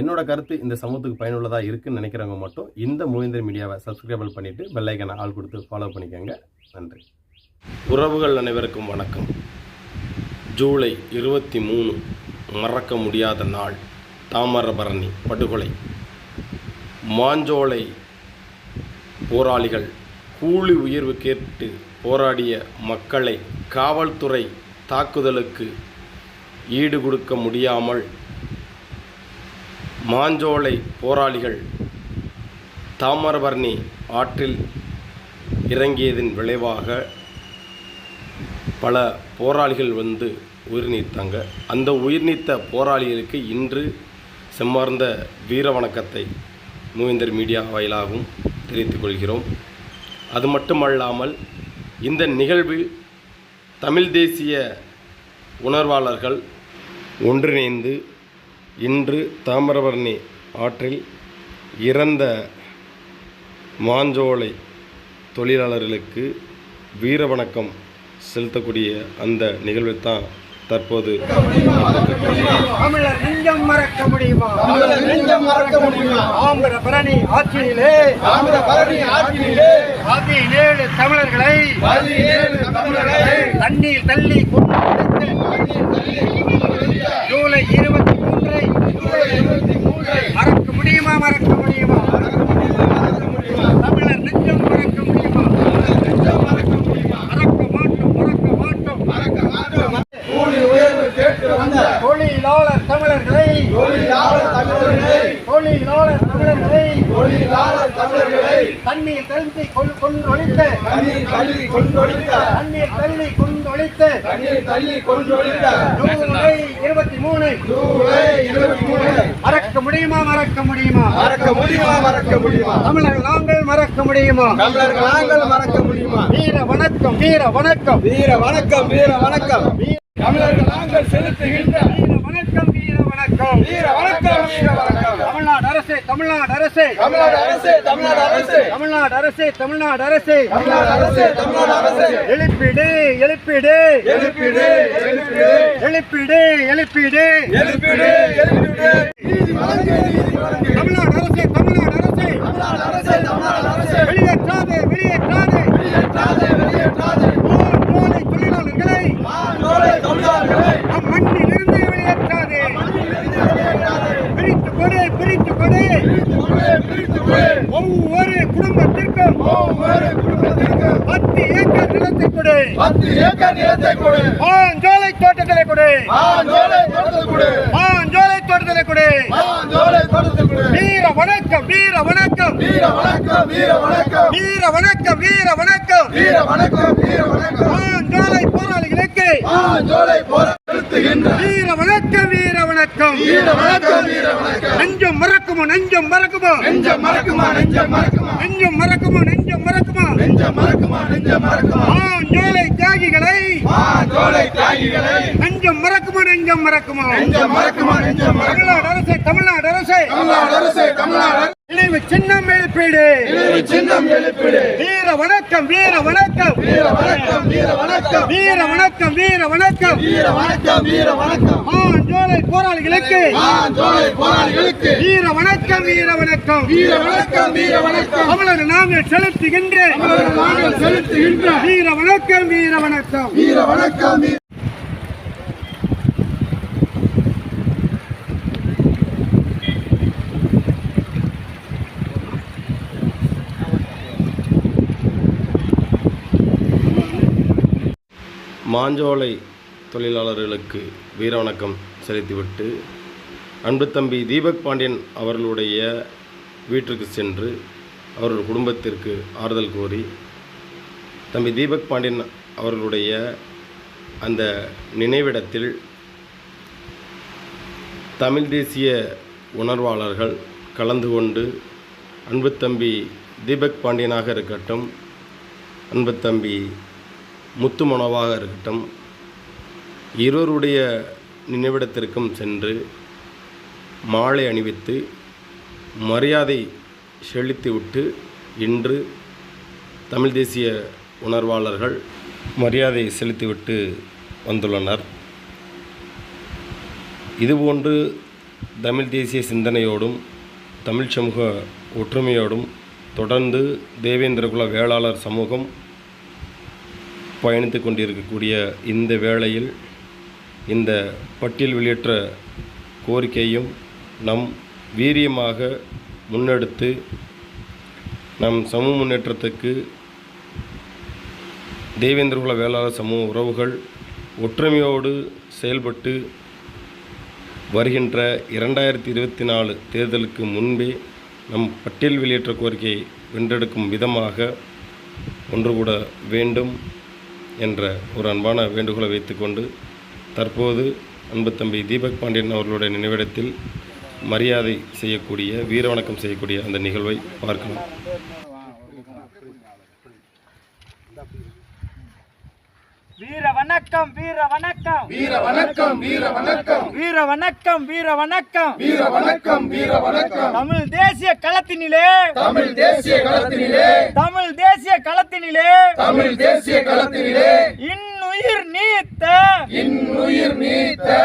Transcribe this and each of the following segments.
என்னோட கருத்து இந்த சமூகத்துக்கு பயனுள்ளதாக இருக்குன்னு நினைக்கிறவங்க மட்டும் இந்த மூவேந்தர் மீடியாவை சப்ஸ்கிரைபிள் பண்ணிவிட்டு பெல்லைக்கனை ஆள் கொடுத்து ஃபாலோ பண்ணிக்கோங்க. நன்றி. உறவுகள் அனைவருக்கும் வணக்கம். ஜூலை இருபத்தி மூணு மறக்க முடியாத நாள் தாமரபரணி படுகொலை. மாஞ்சோலை போராளிகள் கூலி உயர்வு கேட்டு போராடிய மக்களை காவல்துறை தாக்குதலுக்கு ஈடு கொடுக்க முடியாமல் மாஞ்சோலை போராளிகள் தாமிரபரணி ஆற்றில் இறங்கியதின் விளைவாக பல போராளிகள் வந்து உயிர் நீத்தாங்க. அந்த உயிர் நீத்த போராளிகளுக்கு இன்று செம்மார்ந்த வீர வணக்கத்தை மூவேந்தர் மீடியா வாயிலாகவும் தெரிவித்துக் கொள்கிறோம். அது மட்டுமல்லாமல் இந்த நிகழ்வில் தமிழ் தேசிய உணர்வாளர்கள் ஒன்றிணைந்து இன்று தாமிரபரணி ஆற்றில் இறந்த மாஞ்சோலை தொழிலாளர்களுக்கு வீர வணக்கம் செலுத்தக்கூடிய அந்த நிகழ்வில் தான் தற்போது தமிழர் நெஞ்சம் மறக்க முடியுமா? தமிழர் நெஞ்சம் மறக்க முடியுமா? ஆம்பர பரணி ஆட்சியிலே தாமிர பரணி ஆற்றிலே. பதினேழு தமிழர்களை பதினேழு தமிழர்களை தண்ணீர் தள்ளி கொண்டு ஜூலை இருபத்தி மறக்க முடியுமா மறக்க முடியுமா? தமிழர் நெஞ்சம் மறக்க முடியுமா? மறக்க மாட்டோம் மறக்க மாட்டோம். கூலி உயர்வு கேட்டு வந்த தொழிலாளர் தமிழர்களை தொழிலாளர் தமிழர்களை தொழிலாளர் தமிழர்களை தொழிலாளர் தமிழர்களை தண்ணீர் தள்ளி கொண்டு கொண்டு கொண்டொழித்த தண்ணீர் தள்ளி கொண்டொழித்த தண்ணீர் தள்ளி கொண்டொழித்த தண்ணீர் தள்ளி கொண்டொழித்த ஜூலை இருபத்தி மூணு. ஜூலை இருபத்தி மூணு. மறக்க முடியுமா மறக்க முடியுமா? மறக்க முடியுமா மறக்க முடியுமா? தமிழர்கள் நாங்கள் மறக்க முடியுமா? தமிழர்கள் நாங்கள் மறக்க முடியுமா? வீர வணக்கம் வீர வணக்கம். வீர வணக்கம் வீர வணக்கம். தமிழர்கள் நாங்கள் செலுத்துகின்ற வீர வணக்கம் வீர வணக்கம். வீர வணக்கம் வீர வணக்கம். அரசு. தமிழ்நாடு அரசு தமிழ்நாடு அரசு. தமிழ்நாடு அரசு தமிழ்நாடு அரசு. தமிழ்நாடு அரசு தமிழ்நாடு அரசு. எழுப்பிடு எழுப்பிடு. எழுப்பிடு எழுப்பிடு. எழுப்பிடு எழுப்பிடு. எழுப்பிடு எழுப்பிடு. தமிழ்நாடு அரசு தமிழ்நாடு அரசு. தமிழ்நாடு அரசு தமிழ்நாடு அரசு. வெளியேற்றாதே வெளியேற்றாதே வெளியேற்றாதே வெளியேற்றாதே போலை தொழிலாளர்களை நோலை தொழிலாளர்களை அம்மண்ணில் இருந்து வெளியேற்றாதே பிரித்து கொடு பிரித்து கொடு பிரித்து கொடு ஒவ்வொரு குடும்பத்திற்கும் ஒவ்வொரு குடும்பத்திற்கும் பத்து ஏக்கர் நிலத்தை கொடு. பத்து ஏக்கர் நிலத்தை கொடு. மாஞ்சோலை தோட்டத்திலே கொடு. மாஞ்சோலை தோட்டத்தை கொடு. மாஞ்சோலை தோட்டத்திலே கொடு. மாஞ்சோலை தோட்டத்தை கொடு. வீர வணக்கம் வீர வணக்கம். வீர வணக்கம் வீர வணக்கம். வீர வணக்கம் வீர வணக்கம். வீர வணக்கம் வீர வணக்கம். மாஞ்சோலை போராளிகளுக்கு மாஞ்சோலை போர செலுத்துகின்ற வீர வணக்கம் வீர வணக்கம். வீர வணக்கம் வீர வணக்கம். நெஞ்சம் மறக்குமோ நெஞ்சம் மறக்குமோ? நெஞ்சம் மறக்குமா நெஞ்சம் மறக்குமா? நெஞ்சம் மறக்குமோ நெஞ்சம் மறக்குமா? நெஞ்சம் மறக்குமா நெஞ்சம் மறக்குமா? மாஞ்சோலை தியாகிகளை. மாஞ்சோலை தியாகிகளை. நெஞ்சம் மறக்குமோ நெஞ்சம் மறக்குமோ? நெஞ்சம் மறக்குமா நெஞ்சம் தமிழ்நாடு அரசு தமிழ்நாடு அரசு. தமிழ்நாடு அரசு தமிழ்நாடு நினைவு சின்னம் எழுப்பீடு. நினைவு சின்னம் எழுப்பிடு. வீர வணக்கம் வீர வணக்கம். வீர வணக்கம் வீர வணக்கம். வீர வணக்கம் வீர வணக்கம். வீர வணக்கம் வீர வணக்கம். மாஞ்சோலை போராளிகளுக்கு. மாஞ்சோலை போராளிகளுக்கு. வீர வணக்கம் வீர வணக்கம். வீர வணக்கம் வீர வணக்கம். தமிழர் நாங்கள் செலுத்துகின்ற நாங்கள் செலுத்துகின்ற வீர வணக்கம் வீர வணக்கம். வீர வணக்கம் மாஞ்சோலை தொழிலாளர்களுக்கு வீர வணக்கம் செலுத்திவிட்டு அன்பு தம்பி தீபக் பாண்டியன் அவர்களுடைய வீட்டிற்கு சென்று அவர்கள் குடும்பத்திற்கு ஆறுதல் கோரி தம்பி தீபக் பாண்டியன் அவர்களுடைய அந்த நினைவிடத்தில் தமிழ் தேசிய உணர்வாளர்கள் கலந்து கொண்டு அன்பு தம்பி தீபக் பாண்டியனாக இருக்கட்டும் அன்பு தம்பி முத்துமணவாக இருக்கட்டும் இருவருடைய நினைவிடத்திற்கும் சென்று மாலை அணிவித்து மரியாதை செலுத்திவிட்டு இன்று தமிழ் தேசிய உணர்வாளர்கள் மரியாதை செலுத்திவிட்டு வந்துள்ளனர். இதுபோன்று தமிழ் தேசிய சிந்தனையோடும் தமிழ் சமூக ஒற்றுமையோடும் தொடர்ந்து தேவேந்திரகுல வேளாளர் சமூகம் பயணித்து கொண்டிருக்கக்கூடிய இந்த வேளையில் இந்த பட்டியல் வெளியேற்ற கோரிக்கையும் நம் வீரியமாக முன்னெடுத்து நம் சமூக முன்னேற்றத்துக்கு தேவேந்திரகுல வேளாளர் சமூக உறவுகள் ஒற்றுமையோடு செயல்பட்டு வருகின்ற இரண்டாயிரத்தி இருபத்தி நாலு தேர்தலுக்கு முன்பே நம் பட்டியல் வெளியேற்ற கோரிக்கையை வென்றெடுக்கும் விதமாக ஒன்று கூட வேண்டும். என்ற ஒரு அன்பான வேண்டுகோளை வைத்துக்கொண்டு தற்போது அன்பு தம்பி தீபக் பாண்டியன் அவர்களுடைய நினைவிடத்தில் மரியாதை செய்யக்கூடிய வீர வணக்கம் செய்யக்கூடிய அந்த நிகழ்வை பார்க்கலாம் வீர வணக்கம் வீர வணக்கம். வீர வணக்கம் வீர வணக்கம். வீர வணக்கம் வீர வணக்கம். வீர வணக்கம் வீர வணக்கம். தமிழ் தேசிய களத்தினிலே. தமிழ் தேசிய களத்தினிலே. தமிழ் தேசிய களத்தினிலே. தமிழ் தேசிய களத்தினிலே. இன்னுயிர் நீத்த. இன்னுயிர் நீத்த.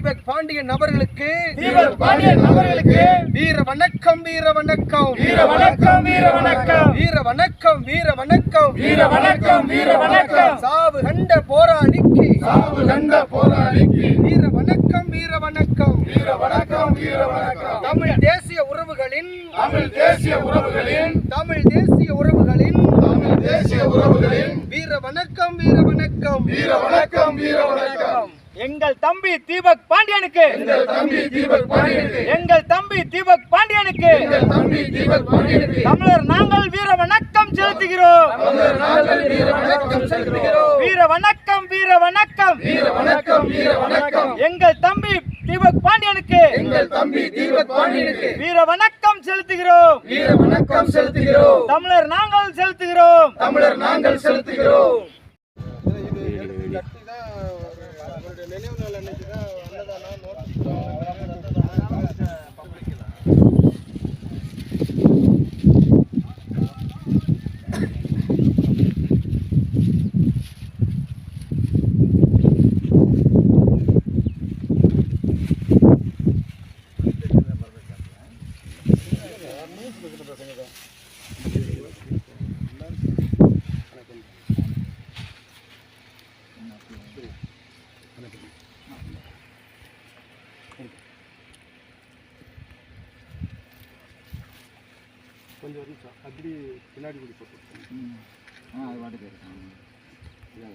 தீபக் பாண்டியன் அவர்களுக்கு தீபக் பாண்டியன் அவர்களுக்கு வீர வணக்கம் வீர வணக்கம். வீர வணக்கம் வீர வணக்கம். வீர வணக்கம் வீர வணக்கம். வீர வணக்கம் வீர வணக்கம். சாவு கண்ட போராளிக்கு. சாவு கண்ட போராளிக்கு. வீர வணக்கம் வீர வணக்கம். வீர வணக்கம் வீர வணக்கம். தமிழ் தேசிய உறவுகளின் தமிழ் தேசிய உறவுகளின் தமிழ் தேசிய உறவுகளின் தமிழ் தேசிய உறவுகளின் வீர வணக்கம் வீர வணக்கம் வீர வணக்கம் வீர வணக்கம் எங்கள் தம்பி தீபக் பாண்டியனுக்கு. எங்கள் தம்பி தீபக் பாண்டியனுக்கு. எங்கள் தம்பி தீபக் பாண்டியனுக்கு. எங்கள் தம்பி தீபக் பாண்டியனுக்கு. தமிழர் நாங்கள் வீர வணக்கம் செலுத்துகிறோம். தமிழர் நாங்கள் வீர வணக்கம் செலுத்துகிறோம். வீர வணக்கம் வீர வணக்கம். வீர வணக்கம் வீர வணக்கம். எங்கள் தம்பி தீபக் பாண்டியனுக்கு. எங்கள் தம்பி தீபக் பாண்டியனுக்கு. வீர வணக்கம் செலுத்துகிறோம். வீர வணக்கம் செலுத்துகிறோம். தமிழர் நாங்கள் செலுத்துகிறோம். தமிழர் நாங்கள் செலுத்துகிறோம். கொஞ்சம் வந்துச்சா அப்படி பின்னாடி கூடி போட்டு ஆ அது வாட்டுக்கு இருக்கு இல்லை